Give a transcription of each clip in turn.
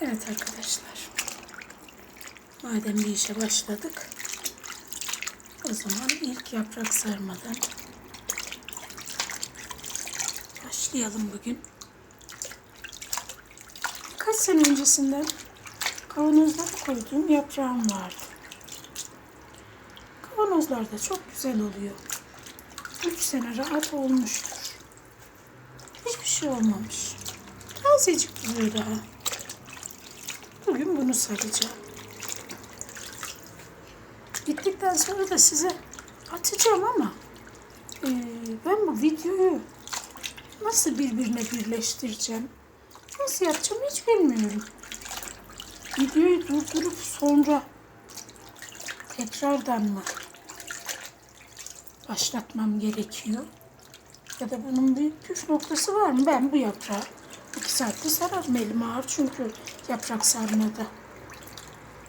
Evet arkadaşlar. Madem bir işe başladık. O zaman ilk yaprak sarmadan başlayalım bugün. Kaç sene öncesinden kavanozlara koyduğum yaprağım vardı. Kavanozlar da çok güzel oluyor. 3 sene rahat olmuştur. Hiçbir şey olmamış. Tazecik duruyor daha. Bugün bunu saracağım. Gittikten sonra da size atacağım ama eee, ben bu videoyu nasıl birbirine birleştireceğim? Nasıl yapacağım hiç bilmiyorum. Videoyu durdurup sonra tekrardan mı başlatmam gerekiyor? Ya da bunun bir püf noktası var mı? Ben bu yaprağı saatte sararım. Elim ağır çünkü yaprak sarmada.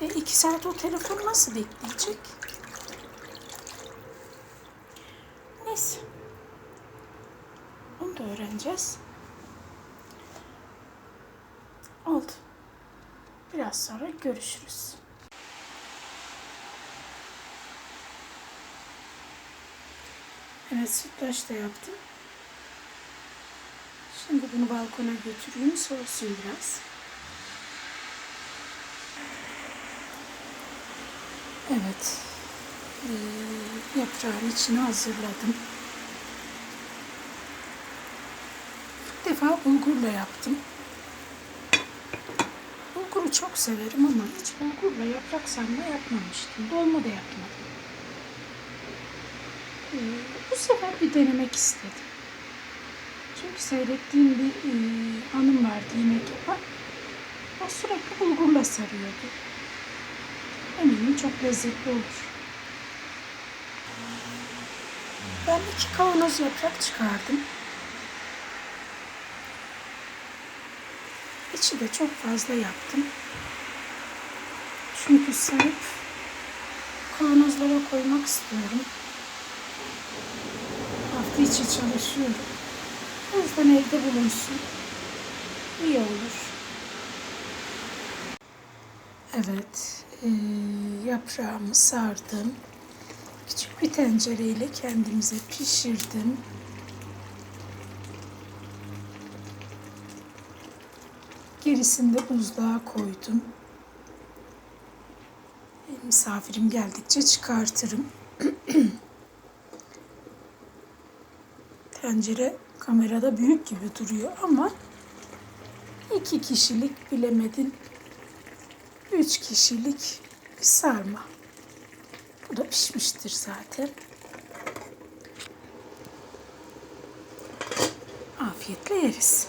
E iki saat o telefon nasıl bekleyecek? Neyse. Onu da öğreneceğiz. Oldu. Biraz sonra görüşürüz. Evet sütlaç da yaptım. Şimdi bunu balkona götüreyim soğusun biraz. Evet. Ee, yaprağın içini hazırladım. İlk defa bulgurla yaptım. Bulguru çok severim ama hiç bulgurla yaprak sarma yapmamıştım. Dolma da yapmadım. Ee, bu sefer bir denemek istedim. Seyrettiğim bir e, hanım vardı yemek yapan. O sürekli bulgurla sarıyordu. Eminim çok lezzetli olur. Ben iki kavanoz yaprak çıkardım. İçi de çok fazla yaptım. Çünkü sarıp kavanozlara koymak istiyorum. Hafta içi çalışıyorum. Yüzden evde bulunsun. İyi olur. Evet, eee, yaprağımı sardım. Küçük bir tencereyle kendimize pişirdim. Gerisini de buzluğa koydum. E, Misafirim geldikçe çıkartırım. Tencere kamerada büyük gibi duruyor ama iki kişilik bilemedin üç kişilik bir sarma. Bu da pişmiştir zaten. Afiyetle yeriz.